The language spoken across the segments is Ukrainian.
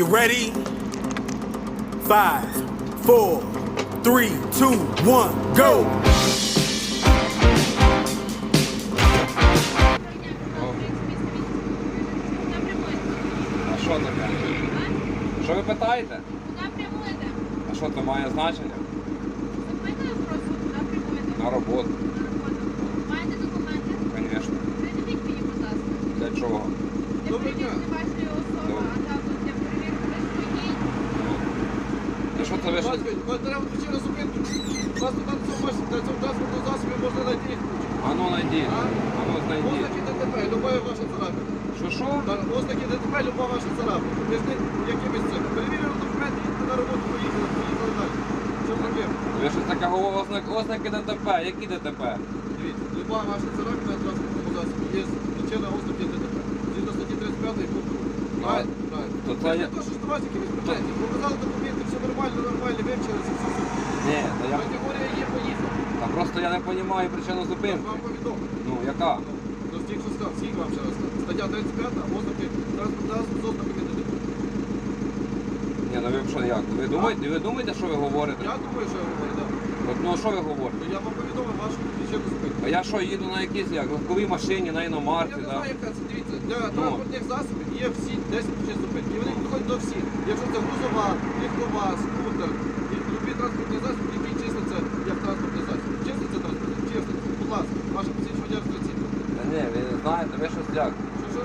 You ready? Five, four, three, two, one, go! А що таке? Що ви питаєте? Куда прямуєте? А що це має значення? Запитую просто, куди прямуєте? На роботу, На роботу. Маєте документи? звісно. Придивіть мені, будь ласка. Для чого? Для перевірки вашої що це ви треба причину зупинки, власне там цьому маш- на цьому транспортному засобі можна знайти їх кучу. А ну найди. А? А ну знайди. Ознаки ДТП, люба ваша царапина. Що що? Ознаки ДТП, люба ваша царапина. Ви ж не якимось цим. Перевірили документи, їдьте на роботу, поїхали, поїхали далі. Що проблема? Ви щось таке говорите, ознак, ознаки ДТП. Які ДТП? Дивіться, люба ваша царапина на транспортному засобі є причина ознаки ДТП. Згідно статті 35 пункту. Правильно? Правильно. то це Це то, що ж до вас якимось претензії. Показали документи, нормально, нормально, вивчилися, все. Ні, та я, Категорія є, поїхали. та просто я не розумію причину зупинки. вам повідомив. Ну, яка? Ну, тільки що сказав, скільки вам ще раз сказав? Стаття 35, ознаки засобу з ознаками. Ні, ну ви що як? Ви думаєте, ви думаєте, що ви говорите? Я думаю, що я говорю, так. От, ну а що ви говорите? Я вам повідомив вашу причину. А я що, їду на якійсь як легковій машині, на Я іномарці, не знаю, яка це дивіться. Для транспортних засобів є всі 10 причин зупинки. І вони підходять до всіх. Якщо це грузова, легкова, скутер, і любі транспортні засоби, які числиться як транспортний засіб. Числиться транспортний? Числиться. Будь ласка, ваше посвідчення реєстраційне. Та ні, ви знаєте, ви щось як. Що, що?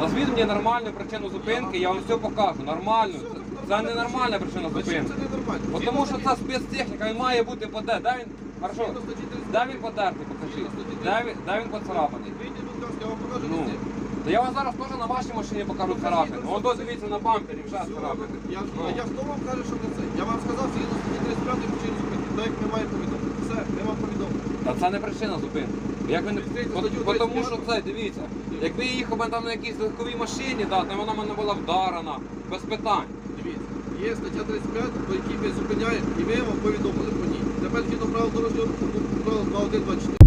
Назвіть мені нормальну причину зупинки, я вам все покажу. Нормальну. Це, це не нормальна причина зупинки. не тому що це спецтехніка, має бути поде. Де він? Хорошо. Згідно статті 35. Де він подертий, покажіть. Де він, він поцарапаний? Вийдіть, будь ласка, я вам покажу Ну. везде. Та я вам зараз теж на вашій машині покажу царапини. Вон тут дивіться на бампері, вже царапини. Я, Ну. а я хто вам каже, що не це? Я вам сказав, згідно статті 35 причини зупинки. Так як немає повідомлення. Все, я вам повідомив. Та це не причина зупинки. Як ви не... Відкрийте Бо- статтю бо тому 35. що це, дивіться, якби я їхав би там на якійсь легковій машині, да, то вона мене була вдарена, без питань. Дивіться, є стаття 35, по якій ми зупиняємо, і ми вам повідомили по Тепер згідно правил дорожнього руху, пункту правил 2124,